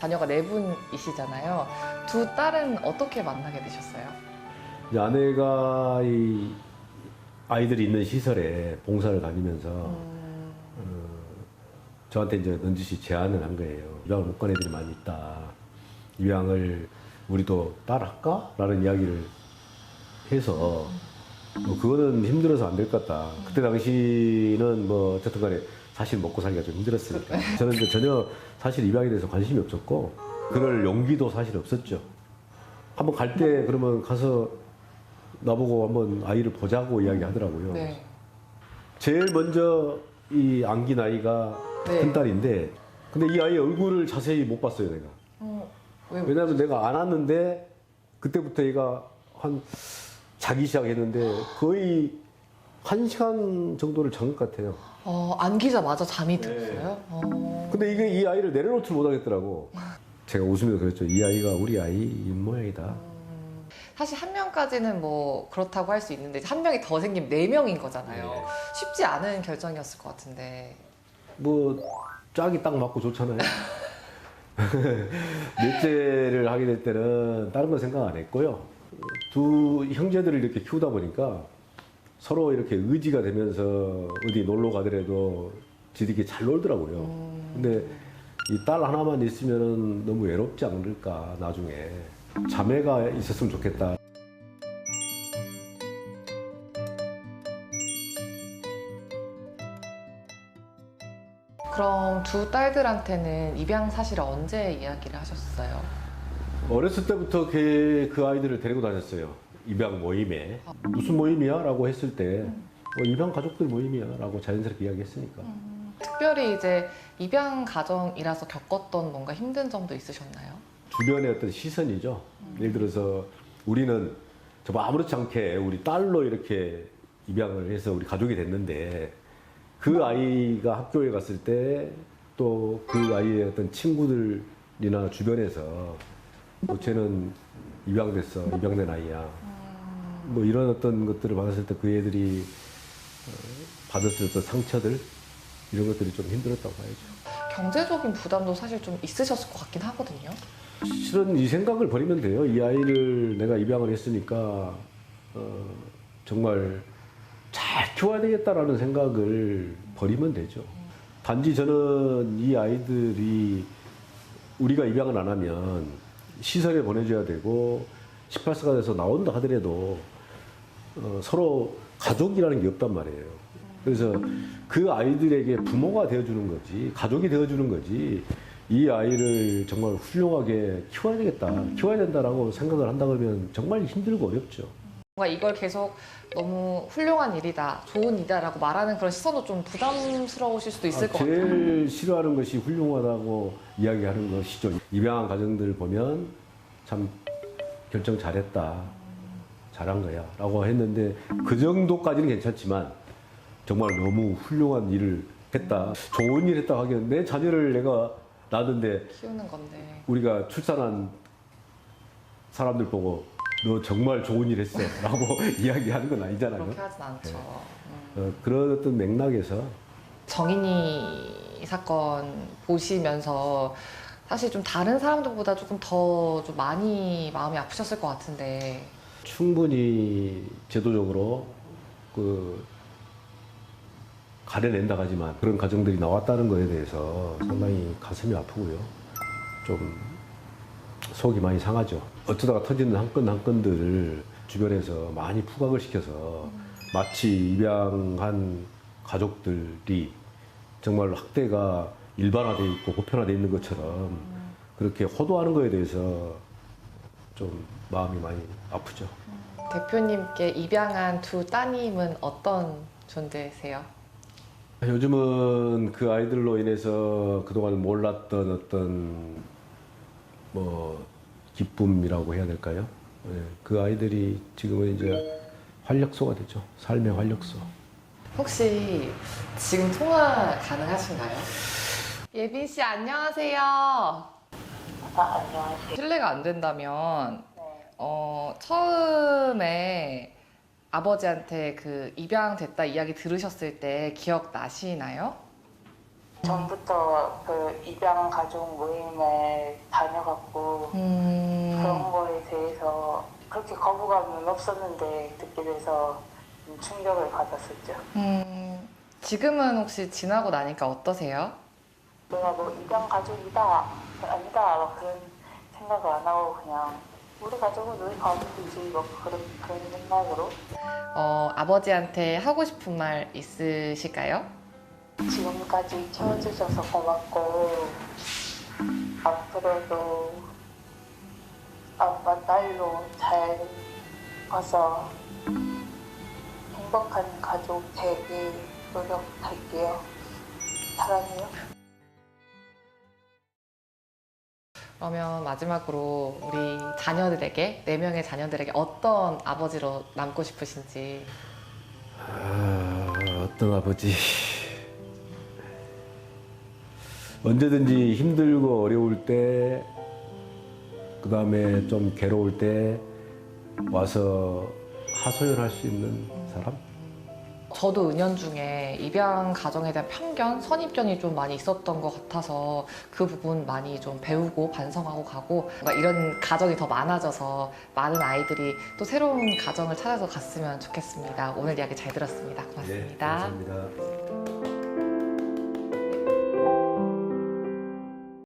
자녀가 네 분이시잖아요. 두 딸은 어떻게 만나게 되셨어요? 이제 아내가 이 아이들이 있는 시설에 봉사를 다니면서 음, 어, 저한테 이제 넌지시 제안을 한 거예요. 입양을 못 간 애들이 많이 있다. 입양을 우리도 딸할까? 라는 이야기를 해서 뭐 그거는 힘들어서 안 될 것 같다. 그때 당시는 뭐 어쨌든 간에 사실 먹고 살기가 좀 힘들었으니까. 저는 이제 전혀 사실 입양에 대해서 관심이 없었고 그럴 용기도 사실 없었죠. 한번 갈 때 그러면 가서 나보고 한번 아이를 보자고 이야기 하더라고요. 네. 제일 먼저 이 안긴 아이가 네. 큰 딸인데 근데 이 아이 얼굴을 자세히 못 봤어요 내가 어, 왜? 왜냐하면 내가 안 왔는데 그때부터 얘가 한 자기 시작했는데 거의 한 시간 정도를 잔 것 같아요 어, 안기자마자 잠이 네. 들었어요? 어. 근데 이게 이 아이를 내려놓지 못하겠더라고 제가 웃으면서 그랬죠 이 아이가 우리 아이 이 모양이다 사실 한 명까지는 뭐 그렇다고 할 수 있는데 한 명이 더 생기면 네 명인 거잖아요. 네. 쉽지 않은 결정이었을 것 같은데. 뭐 짝이 딱 맞고 좋잖아요. 넷째를 하게 될 때는 다른 건 생각 안 했고요. 두 형제들을 이렇게 키우다 보니까 서로 이렇게 의지가 되면서 어디 놀러 가더라도 지들끼리 잘 놀더라고요. 음, 근데 이 딸 하나만 있으면 너무 외롭지 않을까 나중에 자매가 있었으면 좋겠다. 그럼 두 딸들한테는 입양 사실을 언제 이야기를 하셨어요? 어렸을 때부터 그, 그 아이들을 데리고 다녔어요. 입양 모임에. 무슨 모임이야? 라고 했을 때, 어, 입양 가족들 모임이야. 라고 자연스럽게 이야기했으니까. 특별히 이제 입양 가정이라서 겪었던 뭔가 힘든 점도 있으셨나요? 주변의 어떤 시선이죠. 예를 들어서 우리는 정말 아무렇지 않게 우리 딸로 이렇게 입양을 해서 우리 가족이 됐는데 그 아이가 학교에 갔을 때 또 그 아이의 어떤 친구들이나 주변에서 뭐 쟤는 입양됐어. 입양된 아이야. 뭐 이런 어떤 것들을 받았을 때 그 애들이 어, 받았을 어떤 상처들 이런 것들이 좀 힘들었다고 봐야죠. 경제적인 부담도 사실 좀 있으셨을 것 같긴 하거든요. 실은 이 생각을 버리면 돼요. 이 아이를 내가 입양을 했으니까 어, 정말 잘 키워야 되겠다라는 생각을 버리면 되죠. 단지 저는 이 아이들이 우리가 입양을 안 하면 시설에 보내줘야 되고 18세가 돼서 나온다 하더라도 어, 서로 가족이라는 게 없단 말이에요. 그래서 그 아이들에게 부모가 되어주는 거지, 가족이 되어주는 거지, 이 아이를 정말 훌륭하게 키워야 되겠다, 키워야 된다라고 생각을 한다 그러면 정말 힘들고 어렵죠. 뭔가 이걸 계속 너무 훌륭한 일이다, 좋은 일이다라고 말하는 그런 시선도 좀 부담스러우실 수도 있을 아, 것 같아요. 제일 싫어하는 것이 훌륭하다고 이야기하는 것이죠. 입양한 가정들 보면 참 결정 잘했다, 잘한 거야 라고 했는데 그 정도까지는 괜찮지만 정말 너무 훌륭한 일을 했다, 좋은 일 했다 하기엔 내 자녀를 내가 낳았는데 키우는 건데. 우리가 출산한 사람들 보고 너 정말 좋은 일 했어 라고 이야기하는 건 아니잖아요. 그렇게 하진 않죠. 네. 음. 어, 그런 어떤 맥락에서 정인이 사건 보시면서 사실 좀 다른 사람들보다 조금 더 좀 많이 마음이 아프셨을 것 같은데 충분히 제도적으로 그 가려낸다 하지만 그런 가정들이 나왔다는 것에 대해서 상당히 가슴이 아프고요. 좀 속이 많이 상하죠. 어쩌다가 터지는 한 건 한 건들을 주변에서 많이 부각을 시켜서 마치 입양한 가족들이 정말 학대가 일반화돼 있고 보편화돼 있는 것처럼 그렇게 호도하는 거에 대해서 좀 마음이 많이 아프죠. 대표님께 입양한 두 따님은 어떤 존재세요? 요즘은 그 아이들로 인해서 그동안 몰랐던 어떤 뭐 기쁨이라고 해야 될까요? 예, 그 아이들이 지금은 이제 활력소가 되죠. 삶의 활력소. 혹시 지금 통화 가능하신가요? 예빈 씨 안녕하세요. 아, 안녕하세요. 실례가 안 된다면 네. 어, 처음에 아버지한테 그 입양됐다 이야기 들으셨을 때 기억 나시나요? 전부터 그 입양 가족 모임에 다녀갔고 음, 그런 거에 대해서 그렇게 거부감은 없었는데 듣게 돼서 좀 충격을 받았었죠. 음, 지금은 혹시 지나고 나니까 어떠세요? 내가 뭐 입양 가족이다 아니다 막 그런 생각을 안 하고 그냥 우리 가족은 우리 가족이지 뭐 그런 그런 생각으로 어, 아버지한테 하고 싶은 말 있으실까요? 지금까지 채워주셔서 고맙고 앞으로도 아빠 딸로 잘 커서 행복한 가족 되길 노력할게요. 사랑해요. 그러면 마지막으로 우리 자녀들에게, 네 명의 자녀들에게 어떤 아버지로 남고 싶으신지. 아, 어떤 아버지. 언제든지 힘들고 어려울 때, 그 다음에 좀 괴로울 때 와서 하소연할 수 있는 사람? 저도 은연중에 입양 가정에 대한 편견, 선입견이 좀 많이 있었던 것 같아서 그 부분 많이 좀 배우고 반성하고 가고 뭔가 이런 가정이 더 많아져서 많은 아이들이 또 새로운 가정을 찾아서 갔으면 좋겠습니다. 오늘 이야기 잘 들었습니다. 고맙습니다. 네, 감사합니다.